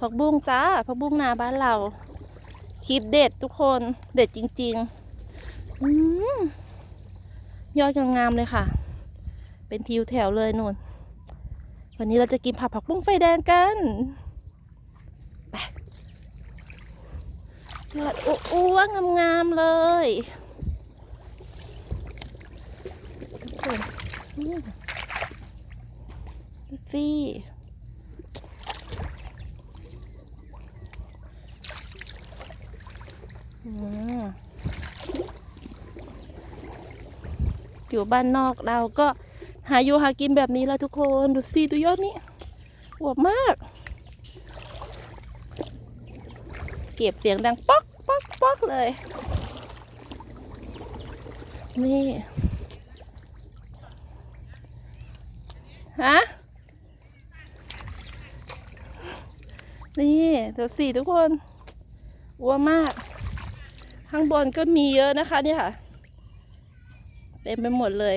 ผักบุ้งจ้าผักบุ้งนาบ้านเราคลิปเด็ดทุกคนเด็ดจริงๆอยอดยังามเลยค่ะ เป็นทิวแถวเลยนุ่น วันนี้เราจะกินผัดผักบุ้งไฟแดงกันไปยอดอ้วนงามๆเลยทุกคนอืมดูสิ อยู่บ้านนอกเราก็หาอยู่หากินแบบนี้แล้วทุกคนดูสิดูยอดนี้อวบมาก เก็บเสียงดังป๊อกป๊อกป๊อกเลย นี่ฮะนี่ดี๋ยวสี่ทุกคนอ้วนมาก ข้างบนก็มีเยอะนะคะเนี่ยค่ะ เต็มไปหมดเลย